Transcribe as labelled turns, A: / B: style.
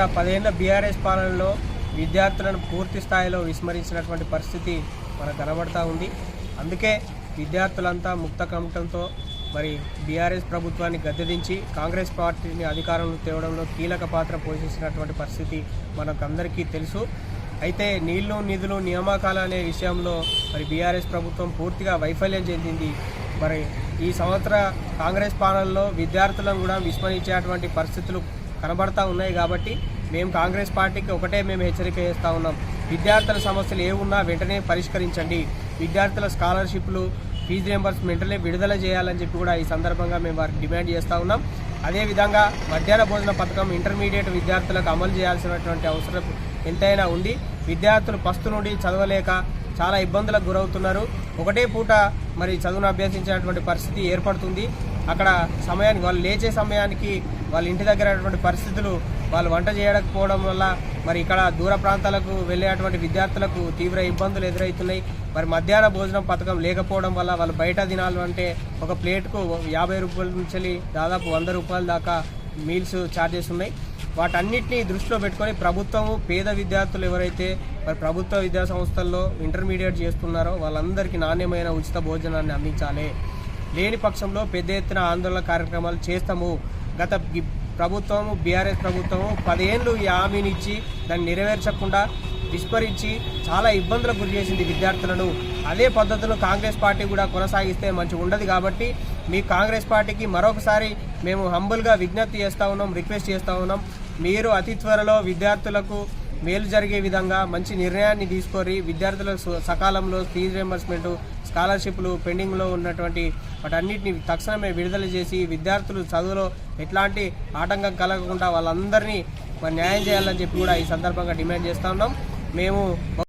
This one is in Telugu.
A: గత పదేళ్ళ బీఆర్ఎస్ పాలనలో విద్యార్థులను పూర్తి స్థాయిలో విస్మరించినటువంటి పరిస్థితి మనకు కనబడతా ఉంది. అందుకే విద్యార్థులంతా ముక్త కమటంతో మరి బీఆర్ఎస్ ప్రభుత్వాన్ని గద్దెదించి కాంగ్రెస్ పార్టీని అధికారంలో తేవడంలో కీలక పాత్ర పోషించినటువంటి పరిస్థితి మనకందరికీ తెలుసు. అయితే నీళ్ళు నిధులు నియామకాలు అనే విషయంలో మరి బీఆర్ఎస్ ప్రభుత్వం పూర్తిగా వైఫల్యం చెందింది. మరి ఈ సంవత్సర కాంగ్రెస్ పాలనలో విద్యార్థులను కూడా విస్మరించేటువంటి పరిస్థితులు కనబడతా ఉన్నాయి కాబట్టి మేము కాంగ్రెస్ పార్టీకి ఒకటే మేము హెచ్చరిక చేస్తూ ఉన్నాం. విద్యార్థుల సమస్యలు ఏ ఉన్నా వెంటనే పరిష్కరించండి. విద్యార్థుల స్కాలర్షిప్లు ఫీజు రియంబర్స్మెంట్లే విడుదల చేయాలని చెప్పి కూడా ఈ సందర్భంగా మేము వారికి డిమాండ్ చేస్తూ ఉన్నాం. అదేవిధంగా మధ్యాహ్న భోజన పథకం ఇంటర్మీడియట్ విద్యార్థులకు అమలు చేయాల్సినటువంటి అవసరం ఎంతైనా ఉంది. విద్యార్థులు పస్తు నుండి చదవలేక చాలా ఇబ్బందులకు గురవుతున్నారు. ఒకటే పూట మరి చదువును అభ్యసించినటువంటి పరిస్థితి ఏర్పడుతుంది. అక్కడ సమయానికి వాళ్ళు లేచే సమయానికి వాళ్ళ ఇంటి దగ్గర అటువంటి పరిస్థితులు వాళ్ళు వంట చేయకపోవడం వల్ల మరి ఇక్కడ దూర ప్రాంతాలకు వెళ్ళేటువంటి విద్యార్థులకు తీవ్ర ఇబ్బందులు ఎదురవుతున్నాయి. మరి మధ్యాహ్న భోజనం పథకం లేకపోవడం వల్ల వాళ్ళు బయట తినాలి అంటే ఒక ప్లేట్కు యాభై రూపాయల నుంచి దాదాపు వంద రూపాయల దాకా మీల్స్ ఛార్జెస్ ఉన్నాయి. వాటన్నిటిని దృష్టిలో పెట్టుకొని ప్రభుత్వము పేద విద్యార్థులు ఎవరైతే మరి ప్రభుత్వ విద్యా సంస్థల్లో ఇంటర్మీడియట్ చేస్తున్నారో వాళ్ళందరికీ నాణ్యమైన ఉచిత భోజనాన్ని అందించాలి. లేని పక్షంలో పెద్ద ఎత్తున ఆందోళన కార్యక్రమాలు చేస్తాము. గత ప్రభుత్వం ప్రభుత్వము బీఆర్ఎస్ ప్రభుత్వము పదేళ్ళు ఈ హామీని ఇచ్చి దాన్ని నెరవేర్చకుండా విస్మరించి చాలా ఇబ్బందులకు గురి చేసింది విద్యార్థులను. అదే పద్ధతిలో కాంగ్రెస్ పార్టీ కూడా కొనసాగిస్తే మంచి ఉండదు కాబట్టి మీ కాంగ్రెస్ పార్టీకి మరొకసారి మేము హంబుల్గా విజ్ఞప్తి చేస్తూ ఉన్నాం రిక్వెస్ట్ చేస్తూ ఉన్నాం. మీరు అతి త్వరలో విద్యార్థులకు మేలు జరిగే విధంగా మంచి నిర్ణయాన్ని తీసుకొని విద్యార్థులకు సకాలంలో ఫీజు రియంబర్స్మెంట్ స్కాలర్షిప్లు పెండింగ్లో ఉన్నటువంటి వాటన్నిటిని తక్షణమే విడుదల చేసి విద్యార్థులు చదువులో ఎట్లాంటి ఆటంకం కలగకుండా వాళ్ళందరినీ న్యాయం చేయాలని చెప్పి కూడా ఈ సందర్భంగా డిమాండ్ చేస్తా ఉన్నాం. మేము